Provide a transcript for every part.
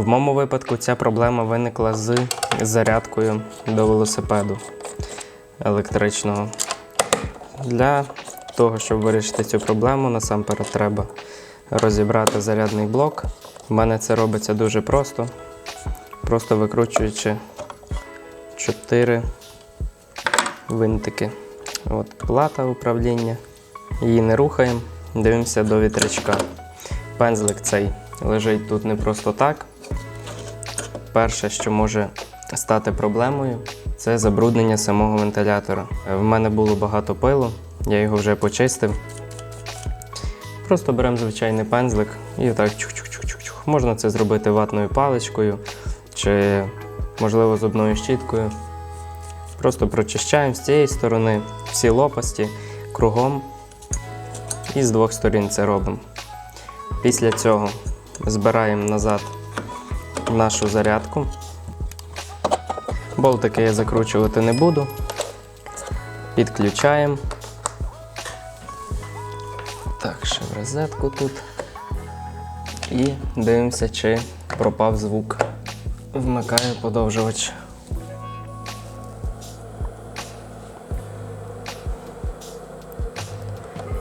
В моєму випадку ця проблема виникла з зарядкою до велосипеду електричного. Для того, щоб вирішити цю проблему, насамперед треба розібрати зарядний блок. У мене це робиться дуже просто, просто викручуючи 4 винтики. От плата управління. Її не рухаємо, дивимося до вітрячка. Пензлик цей лежить тут не просто так. Перше, що може стати проблемою, це забруднення самого вентилятора. Е, В мене було багато пилу, я його вже почистив. Просто беремо звичайний пензлик і так чух-чух-чух-чух. Можна це зробити ватною паличкою чи, можливо, зубною щіткою. Просто прочищаємо з цієї сторони всі лопасті кругом і з двох сторін це робимо. Після цього збираємо назад нашу зарядку. Болтики я закручувати не буду. Підключаємо. Так, ще в розетку тут. І дивимося, чи пропав звук. Вмикаю подовжувач.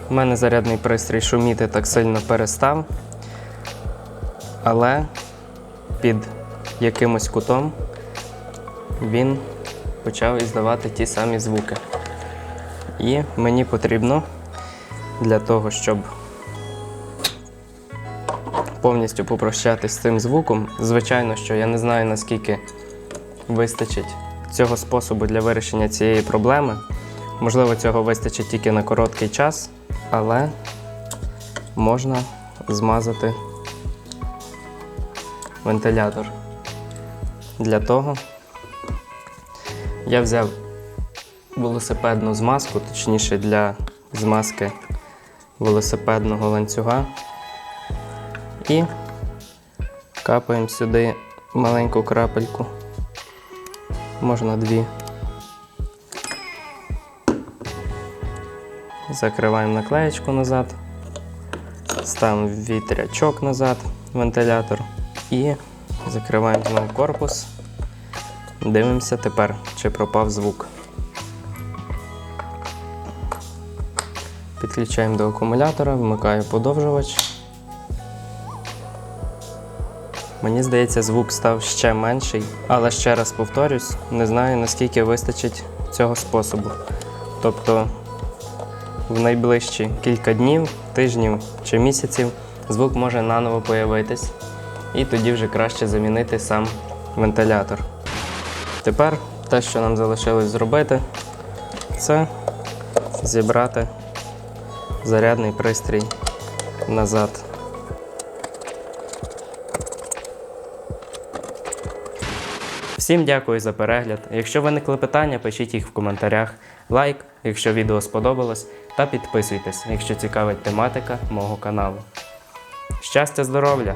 У мене зарядний пристрій шуміти так сильно перестав, але під якимось кутом він почав іздавати ті самі звуки. І мені потрібно для того, щоб повністю попрощатись з цим звуком. Звичайно, що я не знаю, наскільки вистачить цього способу для вирішення цієї проблеми. Можливо, цього вистачить тільки на короткий час, але можна змазати вентилятор. Для того я взяв велосипедну змазку, точніше для змазки велосипедного ланцюга. І капаємо сюди маленьку крапельку, можна дві. Закриваємо наклеєчку назад, ставимо вітрячок назад, вентилятор і закриваємо знову корпус. Дивимося тепер, чи пропав звук. Підключаємо до акумулятора, вмикаю подовжувач. Мені здається, звук став ще менший, але ще раз повторюсь, не знаю наскільки вистачить цього способу. Тобто в найближчі кілька днів, тижнів чи місяців звук може наново появитись, і тоді вже краще замінити сам вентилятор. Тепер те, що нам залишилось зробити, це зібрати зарядний пристрій назад. Всім дякую за перегляд. Якщо виникли питання, пишіть їх в коментарях. Лайк, якщо відео сподобалось, та підписуйтесь, якщо цікавить тематика мого каналу. Щастя, здоров'я!